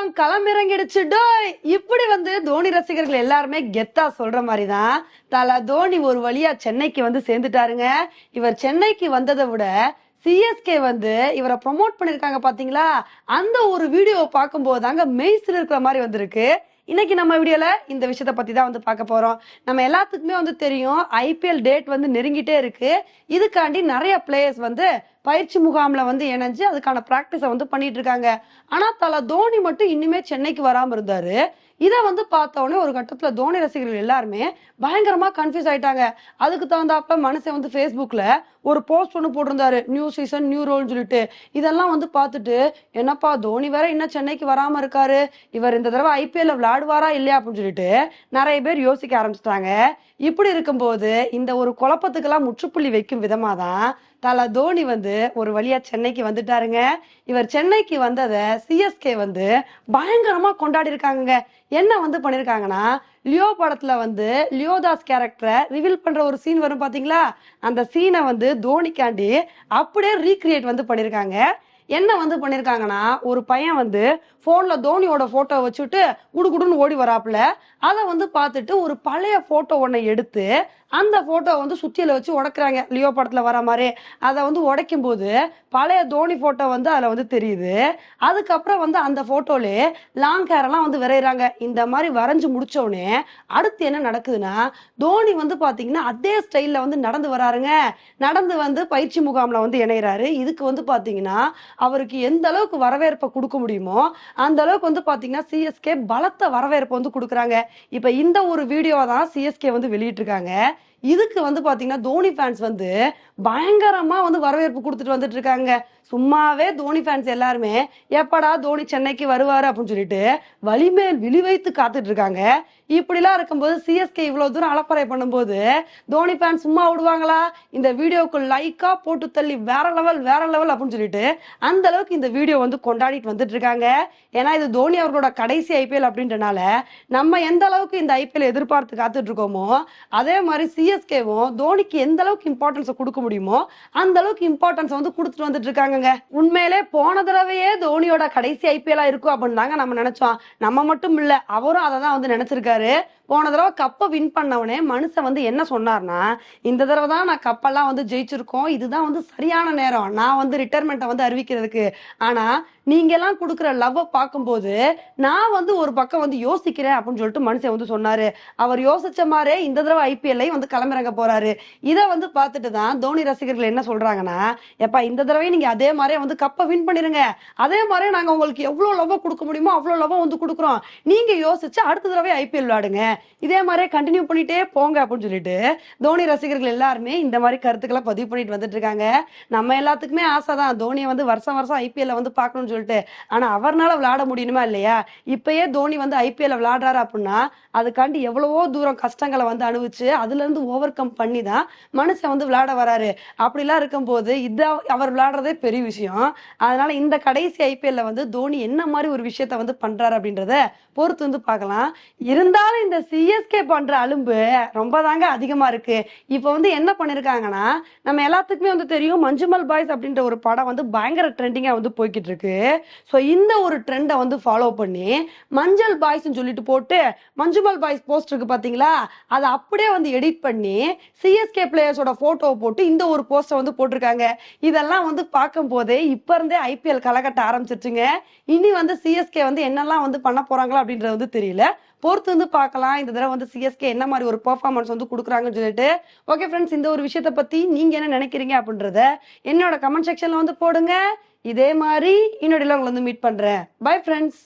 ஆட்டம் களமிறங்கிடுச்சு. டோய் இப்படி வந்து தோனி ரசிகர்கள் எல்லாருமே கெத்தா சொல்ற மாதிரி தான் தல தோனி ஒரு வழியா சென்னைக்கு வந்து சேர்ந்துட்டாருங்க. இவர் சென்னைக்கு வந்ததை விட சிஎஸ்கே வந்து இவரை ப்ரொமோட் பண்ணிருக்காங்க பாத்தீங்களா? அந்த ஒரு வீடியோவை பார்க்கும்போது தாங்க மெய்சில் இருக்கிற மாதிரி வந்திருக்கு. இன்னைக்கு நம்ம வீடியோல இந்த விஷயத்தை பத்தி தான் வந்து பார்க்க போறோம். நம்ம எல்லாத்துக்குமே வந்து தெரியும் ஐபிஎல் டேட் வந்து நெருங்கிட்டே இருக்கு. இதுக்காண்டி நிறைய பிளேயர்ஸ் வந்து பயிற்சி முகாமில் வந்து இணைஞ்சு அதுக்கான ப்ராக்டிஸை வந்து பண்ணிட்டு இருக்காங்க. ஆனால் தல தோனி மட்டும் இன்னுமே சென்னைக்கு வராமல் இருந்தார். இதை வந்து பார்த்தோன்னே ஒரு கட்டத்தில் தோனி ரசிகர்கள் எல்லாருமே பயங்கரமாக கன்ஃபியூஸ் ஆயிட்டாங்க. அதுக்கு தகுந்தாப்ப மனுஷன் வந்து ஃபேஸ்புக்கில் ஒரு போஸ்ட் ஒன்று போட்டிருந்தாரு. நியூ சீசன் நியூ ரோல்னு சொல்லிட்டு. இதெல்லாம் வந்து பார்த்துட்டு என்னப்பா தோனி வேற இன்னும் சென்னைக்கு வராம இருக்காரு. இவர் இந்த தடவை ஐபிஎல்ல விளையாடுவாரா இல்லையா அப்படின்னு சொல்லிட்டு நிறைய பேர் யோசிக்க ஆரம்பிச்சிட்டாங்க. இப்படி இருக்கும்போது இந்த ஒரு குழப்பத்துக்கெல்லாம் முற்றுப்புள்ளி வைக்கும் விதமா தான் தல தோனி வந்து ஒரு வழியா சென்னைக்கு வந்துட்டாருங்க. இவர் சென்னைக்கு வந்ததை சிஎஸ்கே வந்து பயங்கரமா கொண்டாடி இருக்காங்க என்ன வந்து பண்ணிருக்காங்கன்னா லியோ படத்துல வந்து லியோதாஸ் கேரக்டரை ரிவீல் பண்ற ஒரு சீன் வரும் பாத்தீங்களா? அந்த சீனை வந்து தோனிக்காண்டி அப்படியே ரீக்ரியேட் வந்து பண்ணிருக்காங்க. என்ன வந்து பண்ணிருக்காங்கன்னா ஒரு பையன் வந்து போன்ல தோனியோட போட்டோ வச்சுட்டு குடுகுடுன்னு ஓடி வராப்புல. அதை வந்து பார்த்துட்டு ஒரு பழைய போட்டோ ஒன்றை எடுத்து அந்த போட்டோ வந்து சுத்தியில வச்சு உடக்குறாங்க. லியோ படத்துல வர மாதிரி. அதை வந்து உடைக்கும் போது பழைய தோனி போட்டோ வந்து அதுல வந்து தெரியுது. அதுக்கப்புறம் வந்து அந்த போட்டோலே லாங் ஹேர் எல்லாம் வந்து விரைகிறாங்க இந்த மாதிரி வரைஞ்சு முடிச்சோடனே அடுத்து என்ன நடக்குதுன்னா தோனி வந்து பாத்தீங்கன்னா அதே ஸ்டைல்ல வந்து நடந்து வராருங்க. நடந்து வந்து பயிற்சி முகாம்ல வந்து இணையறாரு. இதுக்கு வந்து பாத்தீங்கன்னா அவருக்கு எந்த அளவுக்கு வரவேற்பை கொடுக்க முடியுமோ அந்த அளவுக்கு வந்து பார்த்தீங்கன்னா சிஎஸ்கே பலத்த வரவேற்பை வந்து கொடுக்குறாங்க. இப்போ இந்த ஒரு வீடியோவை தான் சிஎஸ்கே வந்து வெளியிட்டிருக்காங்க. இதுக்கு வந்து பாத்தீங்கன்னா தோனி ஃபேன்ஸ் வந்து பயங்கரமா வந்து வரவேற்பு கொடுத்துட்டு வந்துட்டு இருக்காங்க. சும்மாவே தோனி ஃபேன்ஸ் எல்லாருமே எப்படா தோனி சென்னைக்கு வருவாரு? அப்படின்னு சொல்லிட்டு வலிமேல் விழி வைத்து காத்துட்டு இருக்காங்க. இப்படிலாம் இருக்கும்போது சிஎஸ்கே இவ்வளோ தூரம் அலப்பறை பண்ணும்போது தோனி ஃபேன் சும்மா விடுவாங்களா? இந்த வீடியோவுக்கு லைக்காக போட்டு தள்ளி வேற லெவல் வேற லெவல் அப்படின்னு சொல்லிட்டு அந்த அளவுக்கு இந்த வீடியோ வந்து கொண்டாடிட்டு வந்துட்டு இருக்காங்க. ஏன்னா இது தோனி அவர்களோட கடைசி ஐபிஎல் அப்படின்றனால நம்ம எந்த அளவுக்கு இந்த ஐபிஎல் எதிர்பார்த்து காத்துட்டு இருக்கோமோ அதே மாதிரி சிஎஸ்கேவும் தோனிக்கு எந்த அளவுக்கு இம்பார்ட்டன்ஸை கொடுக்க முடியுமோ அந்த அளவுக்கு இம்பார்ட்டன்ஸ் வந்து கொடுத்துட்டு வந்துட்டு இருக்காங்கங்க. உண்மையிலே போன தடவையே தோனியோட கடைசி ஐபிஎல்லா இருக்கும் அப்படின்னு தாங்க நம்ம நினைச்சோம். நம்ம மட்டும் இல்ல அவரும் அதை தான் வந்து நினைச்சிருக்காரு. போன தடவை கப்பை வின் பண்ணவனே மனுஷன் வந்து என்ன சொன்னார்னா இந்த தடவை தான் நான் கப்பெல்லாம் வந்து ஜெயிச்சிருக்கோம். இதுதான் வந்து சரியான நேரம். நான் வந்து ரிட்டையர்மெண்ட்டை வந்து அறிவிக்கிறதுக்கு. ஆனா நீங்க எல்லாம் கொடுக்குற லவ்வை பார்க்கும்போது நான் வந்து ஒரு பக்கம் வந்து யோசிக்கிறேன் அப்படின்னு சொல்லிட்டு மனுஷன் வந்து சொன்னாரு. அவர் யோசிச்ச மாதிரியே இந்த தடவை ஐபிஎல்லையும் வந்து களமிறங்க போறாரு. இதை வந்து பார்த்துட்டு தான் தோனி ரசிகர்கள் என்ன சொல்றாங்கன்னா எப்பா இந்த தடவையும் நீங்க அதே மாதிரியே வந்து கப்பை வின் பண்ணிருங்க. அதே மாதிரியே நாங்க உங்களுக்கு எவ்வளவு லவ் கொடுக்க முடியுமோ அவ்வளவு லவ் வந்து கொடுக்குறோம். நீங்க யோசிச்சு அடுத்த தடவை ஐபிஎல் விளையாடுங்க. இதே மாதிரியே கண்டினியூ பண்ணிட்டே போங்க அப்படின்னு சொல்லிட்டு தோனி ரசிகர்கள் எல்லாருமே இந்த மாதிரி கருத்துக்களை பதிவு பண்ணிட்டு வந்துட்டு இருக்காங்க. நம்ம எல்லாத்துக்குமே ஆசை தான் தோனியை வந்து வருஷம் வருஷம் ஐபிஎல்ல வந்து பார்க்கணும்னு சொல்லிட்டு. ஆனா அவர்னால விளையாட முடியணுமா இல்லையா? இப்பயே தோனி வந்து ஐபிஎல்ல விளையாடுறாரு அப்படின்னா அதுக்காண்டி எவ்வளவோ தூரம் கஷ்டங்களை வந்து அனுபவிச்சு அதுல இருந்து ஓவர் கம் பண்ணி தான் மனுஷன் வந்து விளையாட வராரு. அப்படிலாம் இருக்கும்போது இத அவர் விளையாடுறதே பெரிய விஷயம். அதனால இந்த கடைசி ஐபிஎல்ல வந்து தோனி என்ன மாதிரி ஒரு விஷயத்த வந்து பண்றாரு அப்படின்றத பொறுத்து வந்து பார்க்கலாம். இருந்தாலும் இந்த சிஎஸ்கே பண்ற அலும்பு ரொம்ப தாங்க அதிகமா இருக்கு. இப்போ வந்து என்ன பண்ணிருக்காங்கன்னா நம்ம எல்லாத்துக்குமே வந்து தெரியும் மஞ்சுமல் பாய்ஸ் அப்படின்ற ஒரு படம் வந்து பயங்கர ட்ரெண்டிங்கா வந்து போய்கிட்டு இருக்கு. ஸோ இந்த ஒரு ட்ரெண்டை வந்து ஃபாலோ பண்ணி மஞ்சள் பாய்ஸ்ன்னு சொல்லிட்டு போட்டு மஞ்சுமல் பாய்ஸ் போஸ்ட் இருக்கு பார்த்தீங்களா அதை அப்படியே வந்து எடிட் பண்ணி சிஎஸ்கே பிளேயர்ஸோட ஃபோட்டோவை போட்டு இந்த ஒரு போஸ்டை வந்து போட்டிருக்காங்க. இதெல்லாம் வந்து பார்க்கும் போதே இப்போ இருந்தே ஐபிஎல் களைகட்ட ஆரம்பிச்சிருச்சுங்க. இனி வந்து சிஎஸ்கே வந்து என்னெல்லாம் வந்து பண்ண போறாங்களா அப்படின்றது வந்து தெரியல. பொறுத்து வந்து பார்க்கலாம். இந்த தடவை வந்து சிஎஸ்கே என்ன மாதிரி ஒரு பெர்ஃபார்மன்ஸ் வந்து கொடுக்குறாங்கன்னு சொல்லிட்டு. ஓகே ஃப்ரெண்ட்ஸ் இந்த ஒரு விஷயத்தை பற்றி நீங்கள் என்ன நினைக்கிறீங்க அப்படின்றத என்னோட கமெண்ட் செக்ஷனில் வந்து போடுங்க. இதே மாதிரி இன்னொரு உங்களை வந்து மீட் பண்றேன். Bye friends